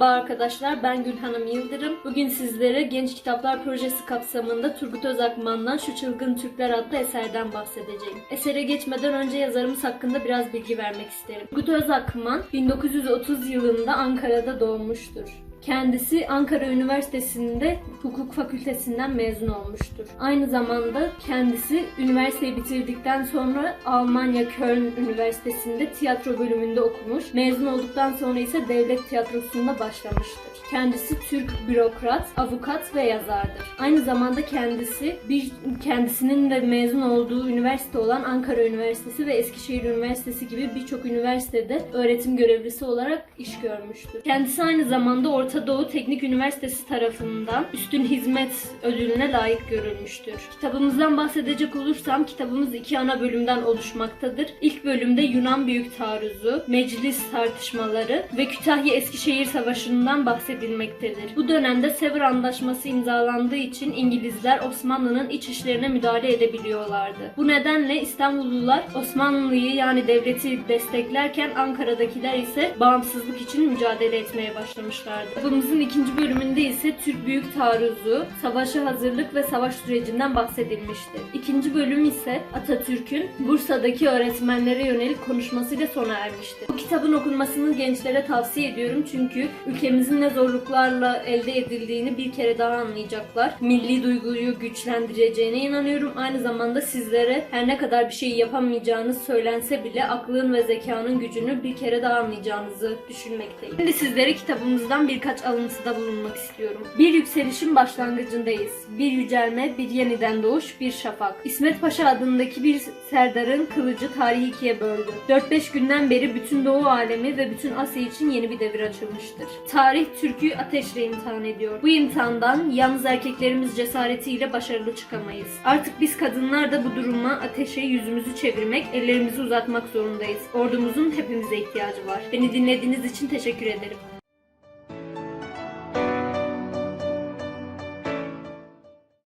Merhaba arkadaşlar, ben Gülhanım Yıldırım. Bugün sizlere Genç Kitaplar Projesi kapsamında Turgut Özakman'dan Şu Çılgın Türkler adlı eserden bahsedeceğim. Esere geçmeden önce yazarımız hakkında biraz bilgi vermek isterim. Turgut Özakman 1930 yılında Ankara'da doğmuştur. Kendisi Ankara Üniversitesi'nde hukuk fakültesinden mezun olmuştur. Aynı zamanda kendisi üniversiteyi bitirdikten sonra Almanya Köln Üniversitesi'nde tiyatro bölümünde okumuş. Mezun olduktan sonra ise devlet tiyatrosunda başlamıştır. Kendisi Türk bürokrat, avukat ve yazardır. Aynı zamanda kendisi bir kendisinin de mezun olduğu üniversite olan Ankara Üniversitesi ve Eskişehir Üniversitesi gibi birçok üniversitede öğretim görevlisi olarak iş görmüştür. Kendisi aynı zamanda Orta Doğu Teknik Üniversitesi tarafından üstün hizmet ödülüne layık görülmüştür. Kitabımızdan bahsedecek olursam kitabımız iki ana bölümden oluşmaktadır. İlk bölümde Yunan Büyük Taarruzu, meclis tartışmaları ve Kütahya Eskişehir Savaşı'ndan bahsedilmektedir. Bu dönemde Sevr Antlaşması imzalandığı için İngilizler Osmanlı'nın iç işlerine müdahale edebiliyorlardı. Bu nedenle İstanbullular Osmanlı'yı yani devleti desteklerken Ankara'dakiler ise bağımsızlık için mücadele etmeye başlamışlardı. Kitabımızın ikinci bölümünde ise Türk Büyük Taarruzu, savaşa hazırlık ve savaş sürecinden bahsedilmiştir. İkinci bölüm ise Atatürk'ün Bursa'daki öğretmenlere yönelik konuşmasıyla sona ermiştir. Bu kitabın okunmasını gençlere tavsiye ediyorum çünkü ülkemizin ne zorluklarla elde edildiğini bir kere daha anlayacaklar. Milli duyguyu güçlendireceğine inanıyorum. Aynı zamanda sizlere her ne kadar bir şey yapamayacağınız söylense bile aklın ve zekanın gücünü bir kere daha anlayacağınızı düşünmekteyim. Şimdi sizlere kitabımızdan birkaç alıntıda bulunmak istiyorum. Bir yükselişin başlangıcındayız. Bir yücelme, bir yeniden doğuş, bir şafak. İsmet Paşa adındaki bir serdarın kılıcı tarihi ikiye böldü. 4-5 günden beri bütün Doğu alemi ve bütün Asya için yeni bir devir açılmıştır. Tarih Türk'ü ateşle imtihan ediyor. Bu imtihandan yalnız erkeklerimiz cesaretiyle başarılı çıkamayız. Artık biz kadınlar da bu duruma ateşe yüzümüzü çevirmek, ellerimizi uzatmak zorundayız. Ordumuzun hepimize ihtiyacı var. Beni dinlediğiniz için teşekkür ederim.